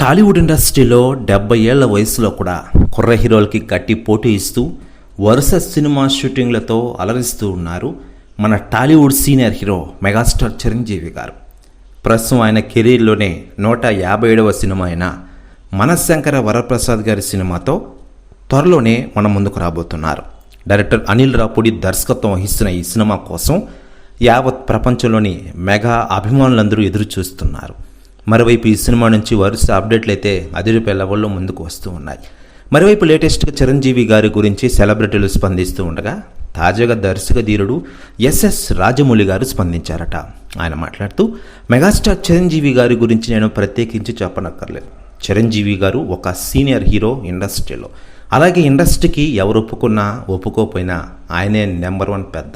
టాలీవుడ్ ఇండస్ట్రీలో డెబ్బై ఏళ్ళ వయసులో కూడా కుర్ర హీరోలకి గట్టి పోటీ ఇస్తూ వరుస సినిమా షూటింగ్లతో అలరిస్తూ ఉన్నారు మన Tollywood senior hero megastar Chiranjeevi garu. ప్రస్తుతం ఆయన కెరీర్లోనే నూట యాభై ఏడవ సినిమా అయిన మనశంకర వరప్రసాద్ గారి సినిమాతో త్వరలోనే మన ముందుకు రాబోతున్నారు. డైరెక్టర్ అనిల్ రాపుడి దర్శకత్వం వహిస్తున్న ఈ సినిమా కోసం యావత్ ప్రపంచంలోని మెగా అభిమానులందరూ ఎదురు చూస్తున్నారు మరోవైపు ఈ సినిమా నుంచి వరుస అప్డేట్లు అయితే అదిరిపే లెవెల్లో ముందుకు వస్తూ ఉన్నాయి. మరోవైపు లేటెస్ట్గా చిరంజీవి గారి గురించి సెలబ్రిటీలు స్పందిస్తూ ఉండగా తాజాగా దర్శక ధీరుడు ఎస్ఎస్ రాజమౌళి గారు స్పందించారట. ఆయన మాట్లాడుతూ మెగాస్టార్ చిరంజీవి గారి గురించి నేను ప్రత్యేకించి చెప్పనక్కర్లేదు. చిరంజీవి గారు ఒక సీనియర్ హీరో ఇండస్ట్రీలో. అలాగే ఇండస్ట్రీకి ఎవరు ఒప్పుకున్నా ఒప్పుకోకపోయినా ఆయనే నెంబర్ వన్ పెద్ద.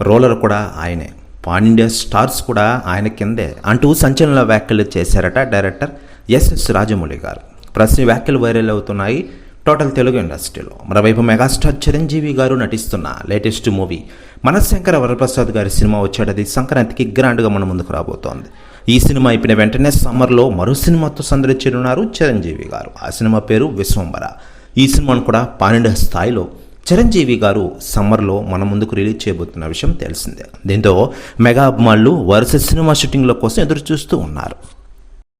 రోలర్ కూడా ఆయనే. పాన్ ఇండియా స్టార్స్ కూడా ఆయన కిందే అంటూ సంచలన వ్యాఖ్యలు చేశారట డైరెక్టర్ ఎస్ఎస్ రాజమౌళి గారు. ప్రశ్న వ్యాఖ్యలు వైరల్ అవుతున్నాయి టోటల్ తెలుగు ఇండస్ట్రీలో. మరోవైపు మెగాస్టార్ చిరంజీవి గారు నటిస్తున్న లేటెస్ట్ మూవీ మనశంకర వరప్రసాద్ గారి సినిమా వచ్చేటది సంక్రాంతికి గ్రాండ్గా మన ముందుకు రాబోతోంది. ఈ సినిమా అయిపోయిన వెంటనే సమ్మర్లో మరో సినిమాతో సందర్శించనున్నారు చిరంజీవి గారు. ఆ సినిమా పేరు విశ్వంబర. ఈ సినిమాను కూడా పన్నెండు స్థాయిలో చిరంజీవి గారు సమ్మర్లో మన ముందుకు రిలీజ్ చేయబోతున్న విషయం తెలిసిందే. దీంతో మెగా అభిమానులు వరుస సినిమా షూటింగ్ల కోసం ఎదురు చూస్తూ ఉన్నారు.